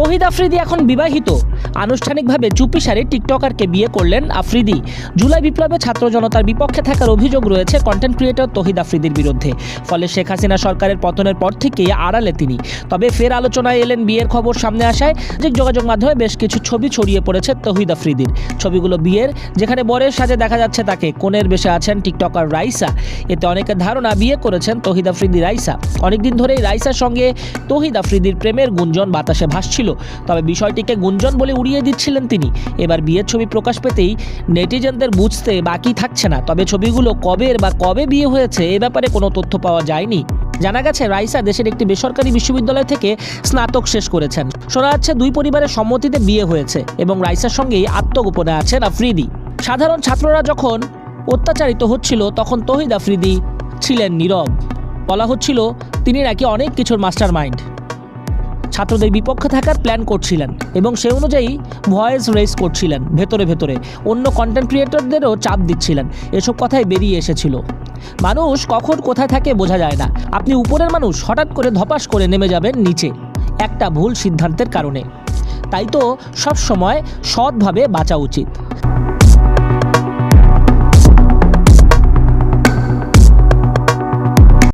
তহিদ আফ্রিদি এখন বিবাহিত। আনুষ্ঠানিকভাবে চুপিসারে টিকটকারকে বিয়ে করলেন আফ্রিদি। জুলাই বিপ্লবে ছাত্র জনতার বিপক্ষে থাকার অভিযোগ রয়েছে কন্টেন্ট ক্রিয়েটর তহিদ আফ্রিদির বিরুদ্ধে। ফলে শেখ হাসিনা সরকারের পতনের পর থেকেই আড়ালে তিনি। তবে ফের আলোচনায় এলেন বিয়ের খবর সামনে আসায়। যে যোগাযোগ মাধ্যমে বেশ কিছু ছবি ছড়িয়ে পড়েছে তহিদ আফ্রিদির। ছবিগুলো বিয়ের, যেখানে বরের সাজে দেখা যাচ্ছে তাকে। কোণের বেশে আছেন টিকটকার রাইসা। এতে অনেকের ধারণা বিয়ে করেছেন তহিদ আফ্রিদি রাইসা। অনেকদিন ধরেই রাইসার সঙ্গে তহিদ আফ্রিদির প্রেমের গুঞ্জন বাতাসে ভাসছিল। তবে বিষয়টিকে গুঞ্জন বলে উড়িয়ে দিচ্ছিলেন তিনি। এবার বিয়ের ছবি প্রকাশ পেতেই নেটিজেনদের বুঝতে বাকি থাকছে না। তবে ছবিগুলো কবের বা কবে বিয়ে হয়েছে এ ব্যাপারে কোনো তথ্য পাওয়া যায়নি। জানা গেছে, রাইসা দেশের একটি বেসরকারি বিশ্ববিদ্যালয় থেকে স্নাতক শেষ করেছেন। শোনা যাচ্ছে, দুই পরিবারের সম্মতিতে বিয়ে হয়েছে এবং রাইসার সঙ্গেই আত্মগোপনে আছেন আফ্রিদি। সাধারণ ছাত্ররা যখন অত্যাচারিত হচ্ছিল, তখন তহিদ আফ্রিদি ছিলেন নীরব। বলা হচ্ছিল, তিনি নাকি অনেক কিছুর মাস্টার মাইন্ড ছাত্রদের বিপক্ষে থাকার প্ল্যান করছিলেন এবং সে অনুযায়ী ভয়েস রেস করছিলেন ভেতরে ভেতরে। অন্য কন্টেন্ট ক্রিয়েটরদেরও চাপ দিচ্ছিলেন। এসব কথাই বেরিয়ে এসেছিল। মানুষ কখন কোথায় থাকে বোঝা যায় না। আপনি উপরের মানুষ হঠাৎ করে ধপাস করে নেমে যাবেন নিচে। একটা ভুল সিদ্ধান্তের কারণে। তাই তো সব সময় সৎভাবে বাঁচা উচিত।